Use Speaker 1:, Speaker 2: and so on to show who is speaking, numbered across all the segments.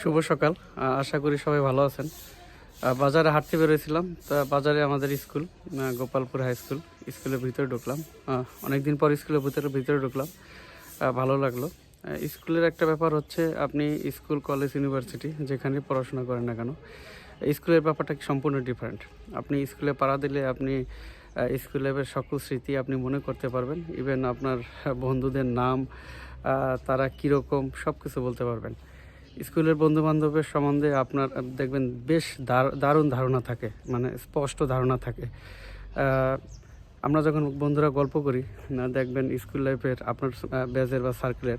Speaker 1: শুভ সকাল। আশা করি সবাই ভালো আছেন। বাজারে হাঁটতে বেরোয়েছিলাম তা বাজারে আমাদের স্কুল গোপালপুর হাই স্কুল স্কুলের ভিতরে ঢুকলাম। অনেকদিন পর স্কুলের ভিতরে ভিতরে ঢুকলাম। ভালো লাগল। স্কুলের একটা ব্যাপার হচ্ছে আপনি স্কুল কলেজ ইউনিভার্সিটি যেখানে পড়াশোনা করেন না কেন স্কুলের ব্যাপারটা সম্পূর্ণ ডিফারেন্ট আপনি স্কুলে পাড়া দিলে আপনি আহ, স্কুলের সকল স্মৃতি আপনি মনে করতে পারবেন। ইভেন আপনার বন্ধুদের নাম তারা কীরকম সব কিছু বলতে পারবেন। স্কুলের বন্ধু বান্ধবের সম্বন্ধে আপনার, দেখবেন বেশ দার- দারুণ ধারণা থাকে মানে স্পষ্ট ধারণা থাকে। আমরা যখন বন্ধুরা গল্প করি, না, দেখবেন স্কুল লাইফের আপনার ব্যাচের বা সার্কেলের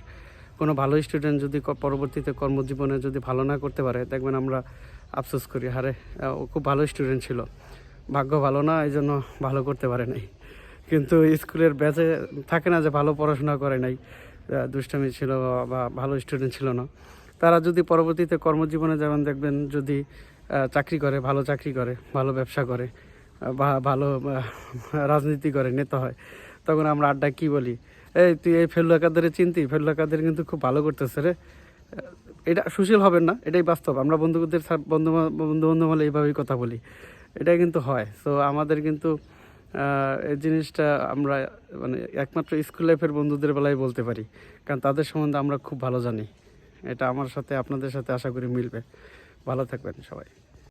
Speaker 1: কোনো ভালো স্টুডেন্ট যদি পরবর্তীতে কর্মজীবনে যদি ভালো না করতে পারে, দেখবেন আমরা আফসোস করি হারে ও খুব ভালো স্টুডেন্ট ছিল। ভাগ্য ভালো না, এই জন্য ভালো করতে পারে নাই। কিন্তু স্কুলের ব্যাচে থাকে না যে ভালো পড়াশোনা করে নাই দুষ্টামি ছিল বা ভালো স্টুডেন্ট ছিল না। তারা যদি পরবর্তীতে কর্মজীবনে যেমন দেখবেন যদি চাকরি করে, ভালো চাকরি করে, ভালো ব্যবসা করে বা ভালো রাজনীতি করে, নেতা হয়, তখন আমরা আড্ডা কি বলি? এই তুই এই ফেলুয়া কাদের চিনতি? কাদের কিন্তু খুব ভালো করতেছে রে। এটা সুশীল হবেন না, এটাই বাস্তব। আমরা বন্ধুদের বন্ধু বন্ধু বন্ধু হলে এইভাবেই কথা বলি। এটাই কিন্তু হয়। সো আমাদের কিন্তু এই জিনিসটা আমরা মানে একমাত্র স্কুল লাইফের বন্ধুদের বেলায় বলতে পারি। কারণ তাদের সম্বন্ধে আমরা খুব ভালো জানি। এটা আমার সাথে আপনাদের সাথে আশা করি মিলবে। ভালো থাকবেন সবাই।